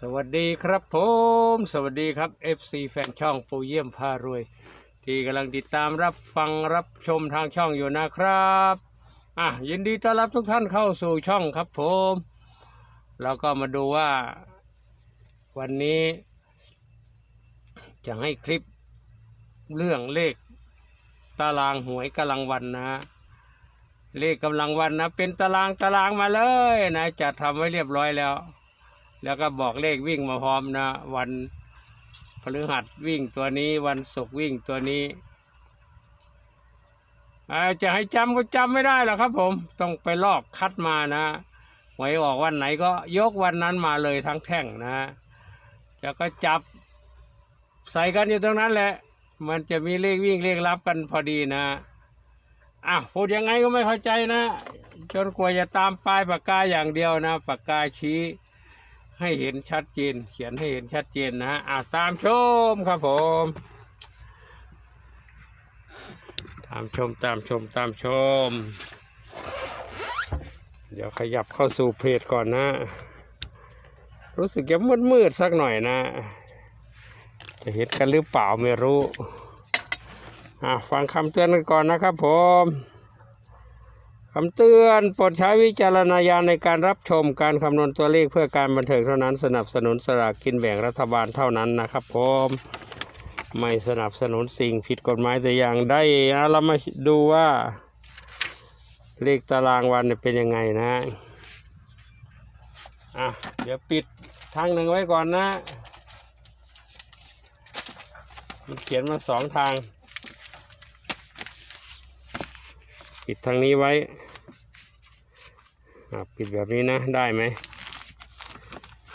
สวัสดีครับผม สวัสดีครับ FC แฟนช่องปูเยี่ยมพารวย ที่กำลังติดตามรับฟังรับชมทางช่องอยู่นะครับอะยินดีต้อนรับทุกท่านเข้าสู่ช่องครับผมเราก็มาดูว่า วันนี้ จะให้คลิปเรื่องเลขตารางหวยกำลังวันนะ เลขกำลังวันนะ เป็นตารางตารางมาเลยนะจัดทำไว้เรียบร้อยแล้ว แล้วก็บอกเลขวิ่งมาพร้อมนะ วันพฤหัสวิ่งตัวนี้ วันศุกร์วิ่งตัวนี้อ่จะให้จำก็จำไม่ได้หรอกครับ ผมต้องไปลอกคัดมานะหวยออกวันไหนก็ยกวันนั้นมาเลยทั้งแท่งนะแล้วก็จับใส่กันอยู่ตรงนั้นแหละ มันจะมีเลขวิ่งเลขรับกันพอดีนะอะพูดยังไงก็ไม่เข้าใจนะ จนกว่าจะตามปลายปากกาอย่างเดียวนะ ปากกาชี้ ให้เห็นชัดเจน เขียนให้เห็นชัดเจนนะฮะอะตามชมครับผม ตามชมตามชมตามชม เดี๋ยวขยับเข้าสู่เพจก่อนนะ รู้สึกจะมืดมืดๆสักหน่อยนะ จะเห็นกันหรือเปล่าไม่รู้ อะฟังคำเตือนกันก่อนนะครับผม คำเตือนโปรดใช้วิจารณญาณในการรับชมการคำนวณตัวเลขเพื่อการบันเทิงเท่านั้นสนับสนุนสลากกินแบ่งรัฐบาลเท่านั้นนะครับผมไม่สนับสนุนสิ่งผิดกฎหมายแต่อย่างใดอะเรามาดูว่าเลขตารางวันเป็นยังไงนะอะเดี๋ยวปิดทางหนึ่งไว้ก่อนนะมันเขียนมาสองทาง ปิดทางนี้ไว้ ปิดแบบนี้นะได้ไหม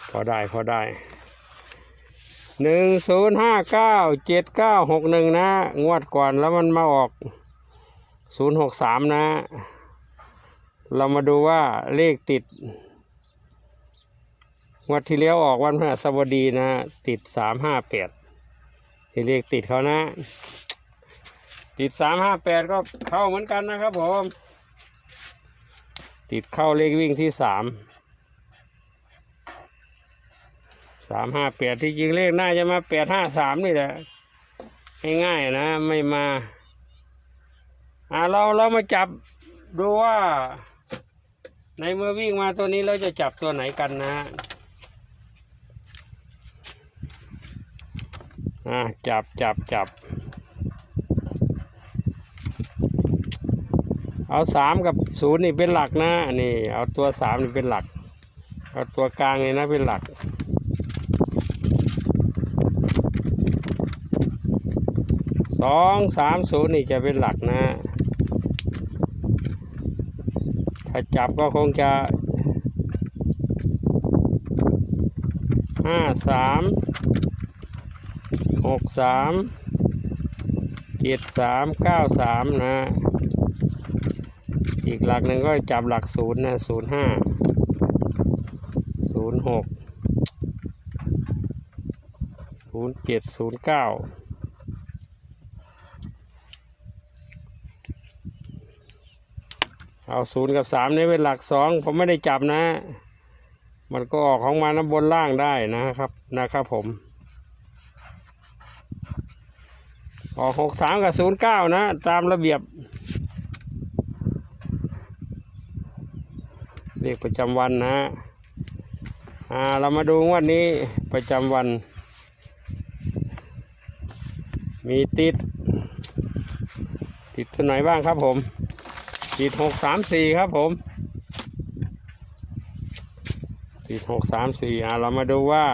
พอได้พอได้หนึ่งศูนย์ห้าเก้าเจ็ดเก้าหกหนึ่งนะ งวดก่อนแล้วมันมาออกศูนย์หกสามนะ เรามาดูว่าเลขติด งวดที่แล้วออกวันพฤหัสบดีนะ ติดสามห้าแปดที่เลขติดเขานะ ติดสามห้าแปดก็เข้าเหมือนกันนะครับผม ติดเข้าเลขวิ่งที่สามสามห้าแปดที่จริงเลขน่าจะมาแปดห้าสามนี่แหละง่ายๆนะไม่มาอ่าเราเรามาจับดูว่า ในเมื่อวิ่งมาตัวนี้เราจะจับตัวไหนกันนะอ่าจับจับจับ เอาสามกับศูนย์นี่เป็นหลักนะนี่เอาตัวสามนี่เป็นหลัก เอาตัวกลางนี่นะเป็นหลักสองสามศูนย์นี่จะเป็นหลักนะ ถ้าจับก็คงจะห้าสามหกสามเจ็ดสามเก้าสามนะ อีกหลักหนึ่งก็จับหลักศูนย์นะศูนย์ห้าศูนย์หกศูนย์เจ็ดศูนย์เก้าเอาศูนย์กับสามนี่เป็นหลักสองผมไม่ได้จับนะ มันก็ออกของมันนะบนล่างได้นะครับนะครับผมออกหกสามกับศูนย์เก้านะ ตามระเบียบ เลขประจำวันนะอ่าเรามาดูงวันนี้ประจำวัน มีติด ติดตัวไหนบ้างครับผม ติดหกสามสี่ครับผม ติดหกสามสี่อ่าเรามาดูว่า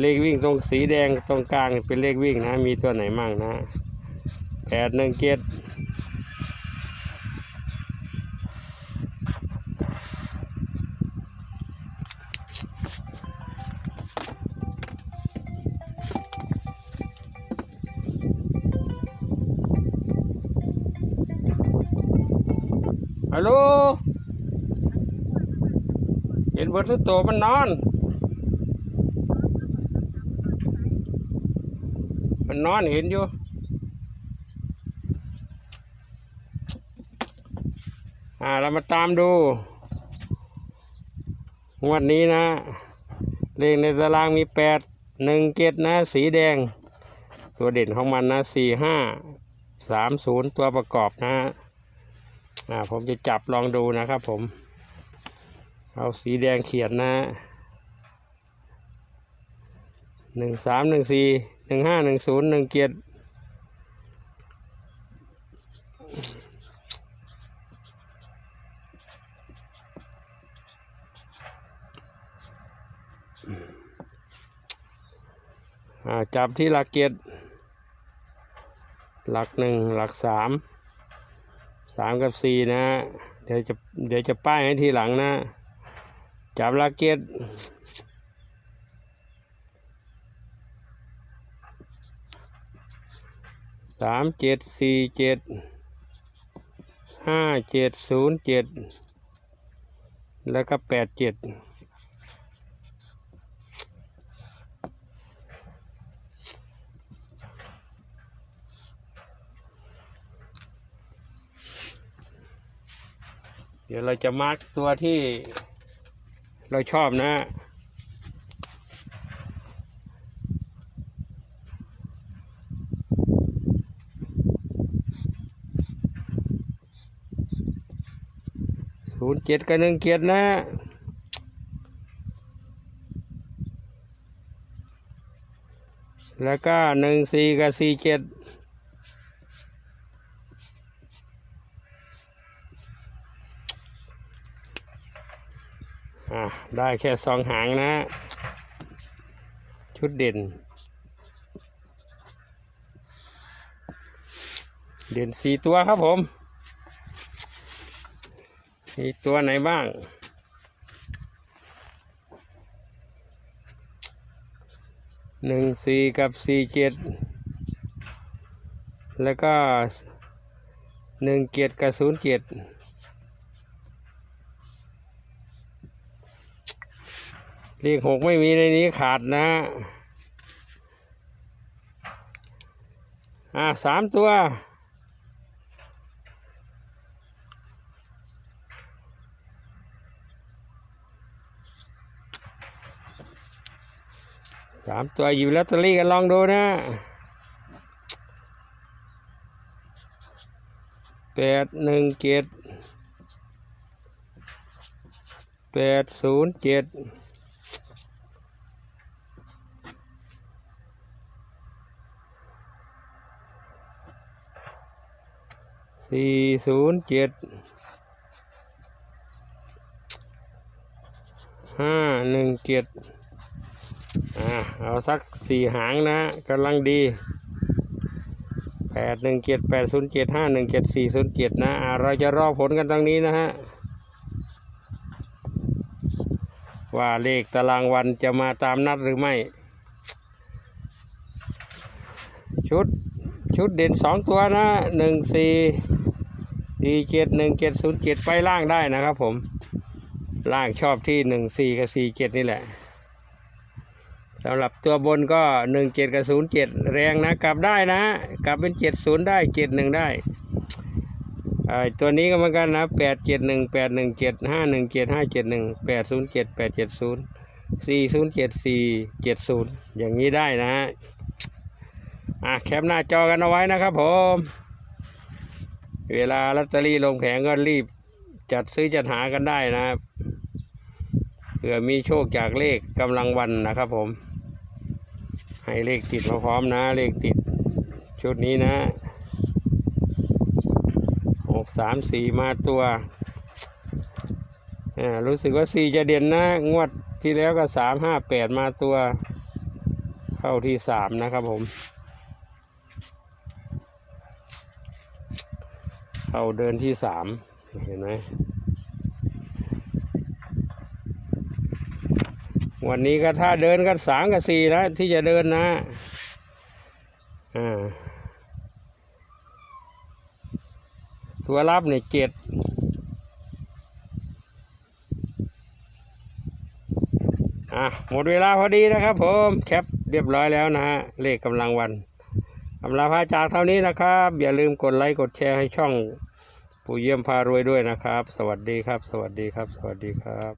เลขวิ่งตรงสีแดงตรงกลางเป็นเลขวิ่งนะ มีตัวไหนมั่งนะแปดหนึ่งเจ็ด ฮัลโหลเห็นบนทุตัวมันนอน มันนอนเห็นอยู่อ่าเรามาตามดู งวดนี้นะ เลขในตารางมีแปดหนึ่งเจ็ดนะ สีแดง ตัวเด่นของมันนะสี่ห้าสามศูนย์ตัวประกอบนะฮะ อ่าผมจะจับลองดูนะครับผม เอาสีแดงเขียนนะหนึ่งสามหนึ่งสี่หนึ่งห้าหนึ่งศูนย์หนึ่งเจ็ดอ่าจับที่หลักเกียรติหลักหนึ่งหลักสาม สามกับสี่นะเดี๋ยวจะเดี๋ยวจะป้ายให้ทีหลังนะ จับลากเกตสามเจ็ดสี่เจ็ดห้าเจ็ดศูนย์เจ็ดแล้วก็แปดเจ็ด เดี๋ยวเราจะมาร์กตัวที่เราชอบนะศูนย์เจ็ดกับหนึ่งเจ็ดนะแล้วก็หนึ่งสี่กับสี่เจ็ด ได้แค่สองหางนะ ชุดเด่น เด่นสี่ตัวครับผมมีตัวไหนบ้าง หนึ่งสี่กับสี่เจ็ด แล้วก็หนึ่งเจ็ดกับศูนย์เจ็ด เลขหกไม่มีในนี้ขาดนะอ่าสามตัวสามตัวอยู่ลอตเตอรี่กันลองดูนะแปดหนึ่งเจ็ดแปดศูนย์เจ็ด สี่ศูนย์เจ็ดห้าหนึ่งเจ็ดอ่าเอาสักสี่หางนะกำลังดีแปดหนึ่งเจ็ดแปดศูนย์เจ็ดห้าหนึ่งเจ็ดสี่ศูนย์เจ็ดนะอ่าเราจะรอผลกันตรงนี้นะฮะว่าเลขตารางวันจะมาตามนัดหรือไม่ ชุดชุดเด่นสองตัวนะหนึ่งสี่ สี่เจ็ดหนึ่งเจ็ดศูนย์เจ็ดไปล่างได้นะครับผม ล่างชอบที่หนึ่งสี่กับสี่เจ็ดนี่แหละสำหรับตัวบนก็หนึ่งเจ็ดกับศูนย์เจ็ดแรงนะ กลับได้นะ กลับเป็นเจ็ดศูนย์ได้เจ็ดหนึ่งได้ไอ้ตัวนี้ก็เหมือนกันนะแปดเจ็ดหนึ่งแปดหนึ่งเจ็ดห้าหนึ่งเจ็ดห้าเจ็ดหนึ่งแปดศูนย์เจ็ดแปดเจ็ดศูนย์สี่ศูนย์เจ็ดสี่เจ็ดศูนย์อย่างนี้ได้นะฮะอะแคปหน้าจอกันเอาไว้นะครับผม เวลาลอตเตอรี่ลงแผงก็รีบจัดซื้อจัดหากันได้นะครับเผื่อมีโชคจากเลขกำลังวันนะครับผม ให้เลขติดมาพร้อมนะ เลขติดชุดนี้นะหกสามสี่มาตัวรู้สึกว่าสี่จะเด่นนะ งวดที่แล้วก็สามห้าแปดมาตัว เข้าที่สามนะครับผม เข้าเดินที่สามเห็นไหมวันนี้ก็ถ้าเดินกันสามกับสี่นะที่จะเดินนะอ่าตัวรับเนี่ยเจ็ดอะหมดเวลาพอดีนะครับผมแคปเรียบร้อยแล้วนะฮะเลขกำลังวันอำลาพาจากเท่านี้นะครับ อย่าลืมกดไลค์กดแชร์ให้ช่อง ผู้เยี่ยมพารวยด้วยนะครับ สวัสดีครับ สวัสดีครับ สวัสดีครับ